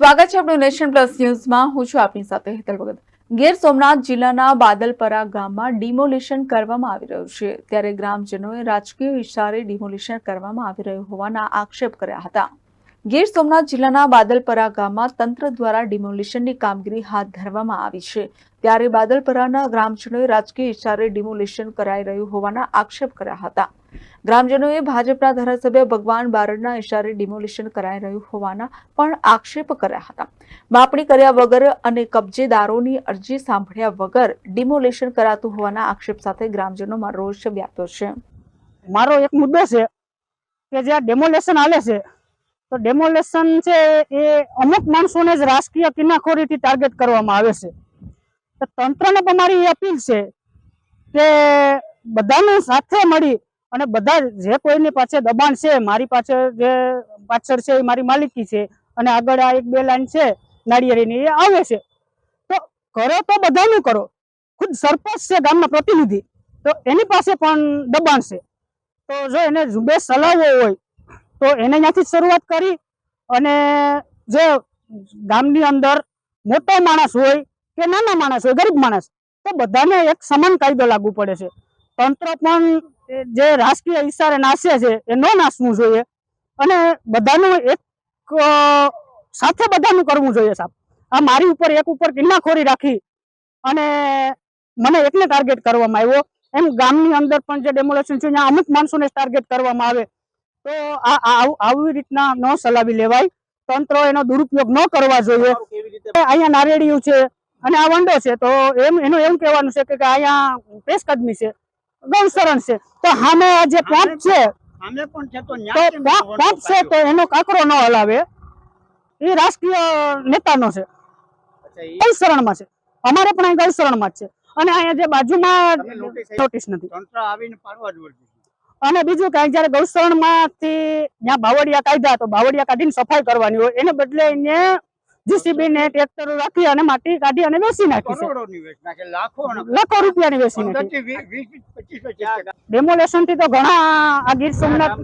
સ્વાગત છે આપણું નેશન પ્લસ ન્યૂઝમાં. હું છું આપની સાથે હેતલ ભગત. ગીર સોમનાથ જિલ્લાના બાદલપરા ગામમાં ડિમોલિશન કરવામાં આવી રહ્યું છે. ત્યારે ગ્રામજનોએ રાજકીય ઇશારે ડિમોલિશન કરવામાં આવી રહ્યું હોવાના આક્ષેપ કર્યા હતા. ગીર સોમનાથ જિલ્લાના બાદલપરા ગામમાં તંત્ર દ્વારા ડિમોલિશનની કામગીરી હાથ ધરવામાં આવી છે. ત્યારે બાદલપરાના ગ્રામજનોએ રાજકીય ઇશારે ડિમોલિશન કરાઈ રહ્યું હોવાના આક્ષેપ કર્યા હતા. ગ્રામજનોએ ભાજપના ધારાસભ્ય ભગવાન બારડના ઇશારે ડિમોલિશન કરાઈ રહ્યું હોવાના પણ આક્ષેપ કર્યા હતા. માપણી કર્યા વગર અને કબજેદારોની અરજી સાંભળ્યા વગર ડિમોલિશન કરાતું હોવાના આક્ષેપ સાથે ગ્રામજનોમાં રોષ વ્યાપ્યો છે. મારો એક મુદ્દો છે કે જ્યાં ડેમોલેશન આલે છે તો ડેમોલેશન છે એ અમુક માણસોને જ રાજકીય કિનાખોરીથી ટાર્ગેટ કરવામાં આવે છે. તો તંત્રને પણ મારી એ અપીલ છે કે બધાને સાથે મળી અને બધા જે કોઈની પાસે દબાણ છે, મારી પાસે જે પાછળ છે એ મારી માલિકી છે અને આગળ આ એક બે લાઈન છે નાળિયેરીની, એ આવે છે. તો કરો તો બધાનું કરો. ખુદ સરપંચ છે ગામના પ્રતિનિધિ. તો એની પાસે પણ દબાણ છે. તો જો એને ઝુંબેશ ચલાવવો હોય તો એને ત્યાંથી શરૂઆત કરી અને જે ગામની અંદર મોટો માણસ હોય કે નાના માણસ હોય, ગરીબ માણસ, તો બધાને એક સમાન કાયદો લાગુ પડે છે. તંત્ર પણ જે રાજકીય ઈશારે નાશે છે, એ ન નાસવું જોઈએ. અને બધાનું એક સાથે બધાનું કરવું જોઈએ સાહેબ. આ મારી ઉપર, એક ઉપર કિન્નાખોરી રાખી અને મને એકને ટાર્ગેટ કરવામાં આવ્યો. એમ ગામની અંદર પણ જે ડેમોલેશન છે, ત્યાં અમુક માણસોને ટાર્ગેટ કરવામાં આવે. તો આવું- રીતના ન સલાવી લેવાય. તંત્ર એનો દુરુપયોગ ન કરવા જોઈએ. અહીંયા નારેડિયું છે અને આ વંડો છે. તો એમ એનું એમ કહેવાનું છે કે અહીંયા પેશકદમી છે. ગૌસરણ છે. તો સામે આ જે પંપ છે પંપ છે તો એનો કાકરો ન હલાવે. એ રાષ્ટ્રીય નેતાનો છે. ગૌસરણમાં છે. અમારે પણ અહીં ગૌસરણમાં જ છે. અને અહીંયા જે બાજુમાં નોટિસ નથી. તંત્ર આવીને પાડવા જ. અને બીજું કઈ જયારે ગૌશરણમાંથી ત્યાં બાવળિયા કાઢ્યા તો બાવળિયા કાઢીને સફાઈ કરવાની હોય એને બદલે એને જીસીબી ને ટ્રેક્ટર રાખી અને માટી કાઢી અને વેચી નાખી છે. લાખો રૂપિયાની વેચી નાખી. ડેમોલેશનથી તો ઘણા આ ગીર સોમનાથ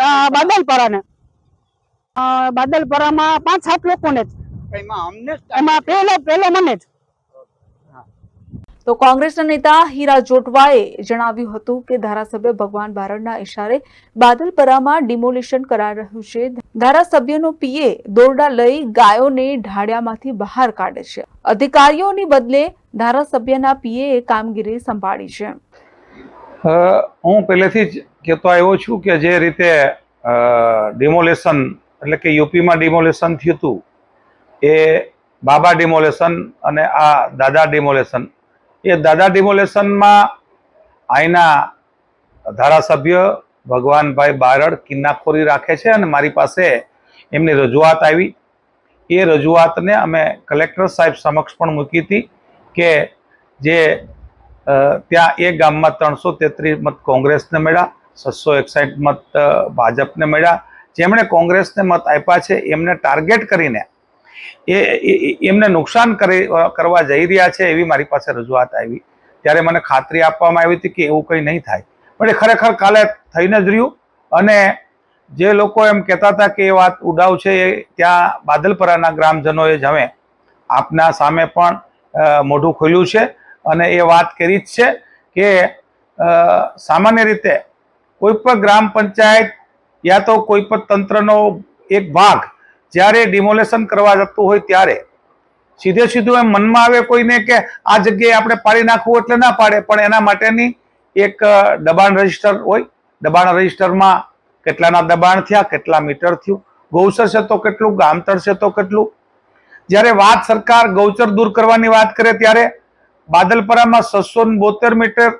આ બાદલપરાને. અ, બાદલપરામાં પાંચ સાત લોકોને જ. એમાં પહેલો પહેલો મને જ. તો કોંગ્રેસના નેતા હીરા જોટવાએ જણાવ્યું હતું કે ધારાસભ્ય ભગવાન બારડના ઇશારે બાદલપરામાં ડિમોલિશન કરાઈ રહ્યું છે. ધારાસભ્યનો પીએ દોરડા લઈ ગાયોને ઢાળિયામાંથી બહાર કાઢે છે. અધિકારીઓની બદલે ધારાસભ્યના પીએ કામગીરી સંભાળી છે. હું પહેલેથી જ કહેતો આવ્યો છું કે જે રીતે ડિમોલેશન એટલે કે યુપીમાં ડિમોલેશન થયું હતું, એ બાબા ડિમોલેશન અને આ દાદા ડિમોલેશન એ દાદા ડિમોલેશનમાં અહીંના ધારાસભ્ય ભગવાનભાઈ બારડ કિન્નાખોરી રાખે છે અને મારી પાસે એમની રજૂઆત આવી. એ રજૂઆતને અમે કલેક્ટર સાહેબ સમક્ષ પણ મૂકી હતી કે જે ત્યાં એક ગામમાં ત્રણસો તેત્રીસ મત કોંગ્રેસને મળ્યા, છસો એકસાઠ મત ભાજપને મળ્યા. જેમણે કોંગ્રેસને મત આપ્યા છે, એમને ટાર્ગેટ કરીને એ એમને નુકસાન કરી કરવા જઈ રહ્યા છે એવી મારી પાસે રજૂઆત આવી. ત્યારે મને ખાતરી આપવામાં આવી હતી કે એવું કંઈ નહીં થાય. પણ એ ખરેખર કાલે થઈને જ રહ્યું અને જે લોકો એમ કહેતા હતા કે એ વાત ઉડાવ છે એ ત્યાં બાદલપરાના ગ્રામજનોએ જ હવે આપના સામે પણ મોઢું ખોલ્યું છે અને એ વાત કરી જ છે કે સામાન્ય રીતે કોઈ પણ ગ્રામ પંચાયત યા તો કોઈ પણ તંત્રનો એક ભાગ જ્યારે ડિમોલેશન કરવા જતું હોય ત્યારે સીધે સીધું એમ મનમાં આવે કોઈને કે આ જગ્યાએ આપણે પાડી નાખવું એટલે ના પાડે, પણ એના માટેની એક દબાણ રજિસ્ટર હોય. દબાણ રજીસ્ટરમાં કેટલાના દબાણ થયા, કેટલા મીટર થયું ગૌચર છે તો કેટલું, ગામતળ છે તો કેટલું. જ્યારે વાત સરકાર ગૌચર દૂર કરવાની વાત કરે ત્યારે બાદલપરામાં છસો બોતેર મીટર,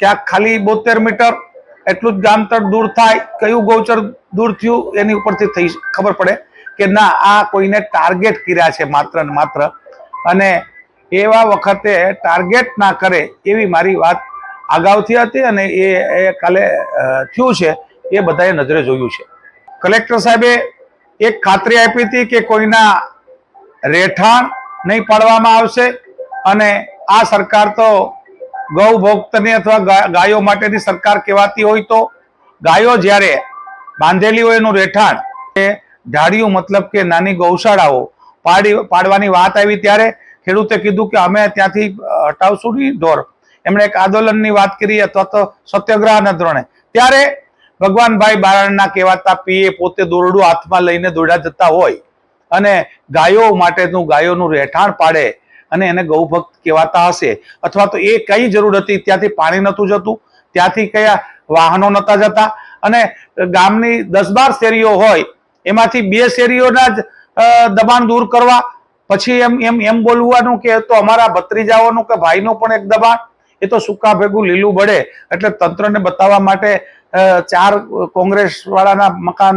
ક્યાંક ખાલી બોતેર મીટર, એટલું જ ગામતળ દૂર થાય. કયું ગૌચર દૂર થયું એની ઉપરથી થઈ ખબર પડે. કે ના, આ કોઈને ટાર્ગેટ કર્યા છે માત્ર ને માત્ર. અને એવા વખતે ટાર્ગેટ ના કરે એવી મારી વાત અગાઉથી હતી અને એ કાલે થયું છે. એ બધાએ નજરે જોયું છે. કલેક્ટર સાહેબે એક ખાતરી આપી હતી કે કોઈના રહેઠાણ નહીં પાડવામાં આવશે અને આ સરકાર તો ગૌ ભોક્તની અથવા ગાયો માટેની સરકાર કહેવાતી હોય તો ગાયો જ્યારે બાંધેલી હોય એનું રહેઠાણ, એ ઢાળિયું મતલબ કે નાની ગૌશાળાઓ પાડી, પાડવાની વાત આવી ત્યારે ખેડૂતે કીધું કે અમે ત્યાંથી હટાવશું નહીં ઢોર. એમણે એક આંદોલનની વાત કરી, અથવા તો સત્યાગ્રહના ધોરણે. ત્યારે ભગવાનભાઈ બારણના કહેવાતા પીએ પોતે દોરડું હાથમાં લઈને દોડા જતા હોય અને ગાયો માટેનું, ગાયોનું રહેઠાણ પાડે અને એને ગૌભક્ત કહેવાતા હશે. અથવા તો એ કઈ જરૂર હતી? ત્યાંથી પાણી નહોતું જતું. ત્યાંથી કયા વાહનો નહોતા જતા. અને ગામની દસ બાર શેરીઓ હોય એમાંથી બે શેરીઓના જ દબાણ દૂર કરવા, પછી એમ એમ એમ બોલવાનું કે તો અમારા ભત્રીજાઓનું કે ભાઈનું પણ એક દબાણ, એ તો સુકા ભેગું લીલું બળે. એટલે તંત્રને બતાવવા માટે ચાર કોંગ્રેસ વાળાના મકાન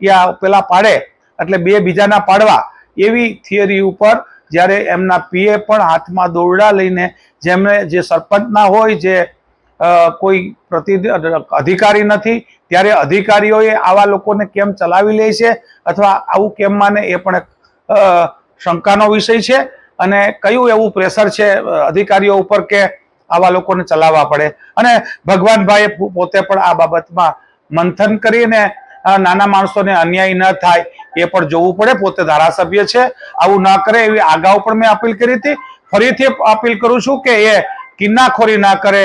યા પેલા પાડે, એટલે બે બીજાના પાડવા. એવી થિયરી ઉપર જ્યારે એમના પીએ પણ હાથમાં દોરડા લઈને જેમને, જે સરપંચના હોય, જે કોઈ પ્રતિ અધિકારી નથી, ત્યારે અધિકારીઓએ આવા લોકોને કેમ ચલાવી લે છે અથવા આવું કેમ માને એ પણ શંકાનો વિષય છે. અને કયું એવું પ્રેશર છે અધિકારીઓ ઉપર કે આવા લોકોને ચલાવવા પડે? અને ભગવાનભાઈએ પોતે પણ આ બાબતમાં મંથન કરીને નાના માણસોને અન્યાય ન થાય એ પણ જોવું પડે. પોતે ધારાસભ્ય છે. આવું ન કરે એવી અગાઉ પણ મેં અપીલ કરી હતી. ફરીથી અપીલ કરું છું કે એ કિન્નાખોરી ના કરે